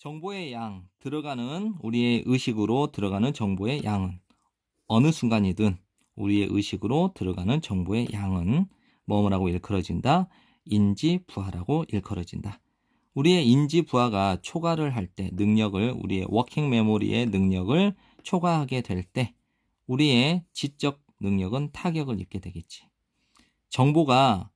정보의 양, 들어가는 우리의 의식으로 들어가는 정보의 양은 어느 순간이든 우리의 의식으로 들어가는 정보의 양은 뭐뭐라고 일컬어진다? 인지 부하라고 일컬어진다. 우리의 인지 부하가 초과를 할 때 능력을 우리의 워킹 메모리의 능력을 초과하게 될 때 우리의 지적 능력은 타격을 입게 되겠지. 정보가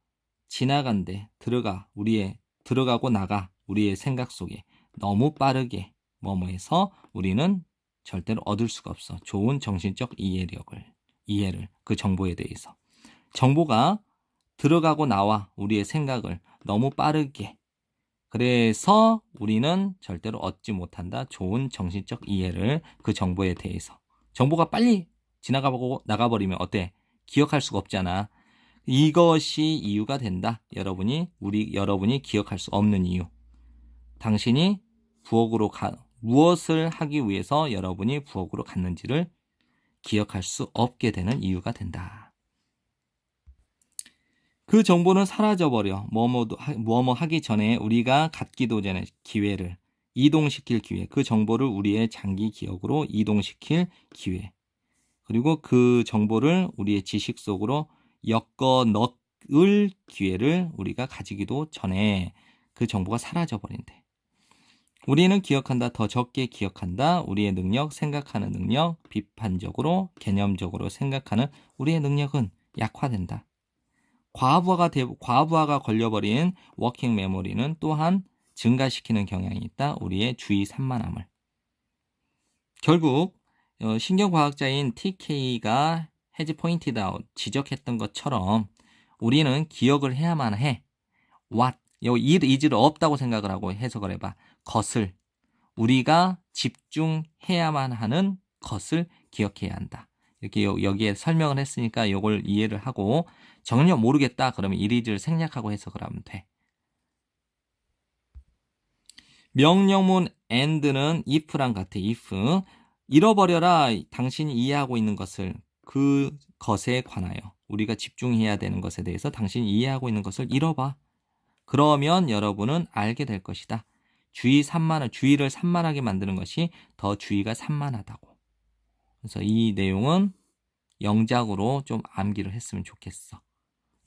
지나간데 들어가 우리의 들어가고 나가 우리의 생각 속에 너무 빠르게 뭐뭐 해서 우리는 절대로 얻을 수가 없어. 좋은 정신적 이해력을 이해를 그 정보에 대해서 정보가 들어가고 나와 우리의 생각을 너무 빠르게 그래서 우리는 절대로 얻지 못한다. 좋은 정신적 이해를 그 정보에 대해서 정보가 빨리 지나가고 나가버리면 어때? 기억할 수가 없잖아. 이것이 이유가 된다. 여러분이 우리 여러분이 기억할 수 없는 이유. 당신이 부엌으로 가 무엇을 하기 위해서 여러분이 부엌으로 갔는지를 기억할 수 없게 되는 이유가 된다. 그 정보는 사라져버려. 뭐뭐도 하- 뭐뭐 하기 전에 우리가 갖기도 전에 기회를 이동시킬 기회. 그 정보를 우리의 장기 기억으로 이동시킬 기회. 그리고 그 정보를 우리의 지식 속으로 엮어 넣을 기회를 우리가 가지기도 전에 그 정보가 사라져 버린대. 우리는 기억한다, 더 적게 기억한다, 우리의 능력, 생각하는 능력, 비판적으로, 개념적으로 생각하는 우리의 능력은 약화된다. 과부하가 되, 과부하가 걸려버린 워킹 메모리는 또한 증가시키는 경향이 있다. 우리의 주의 산만함을. 결국 어, 신경과학자인 TK가 해지 포인티드 아웃 지적했던 것처럼 우리는 기억을 해야만 해. what 이 이지를 없다고 생각을 하고 해석을 해봐. 것을 우리가 집중해야만 하는 것을 기억해야 한다. 이렇게 여- 여기에 설명을 했으니까 이걸 이해를 하고 전혀 모르겠다 그러면 이리즈를 생략하고 해석을 하면 돼. 명령문 and는 if랑 같아. if 잃어버려라 당신이 이해하고 있는 것을 그 것에 관하여 우리가 집중해야 되는 것에 대해서 당신이 이해하고 있는 것을 잃어봐. 그러면 여러분은 알게 될 것이다. 주의 산만을 주의를 산만하게 만드는 것이 더 주의가 산만하다고. 그래서 이 내용은 영작으로 좀 암기를 했으면 좋겠어.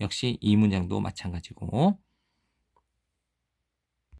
역시 이 문장도 마찬가지고.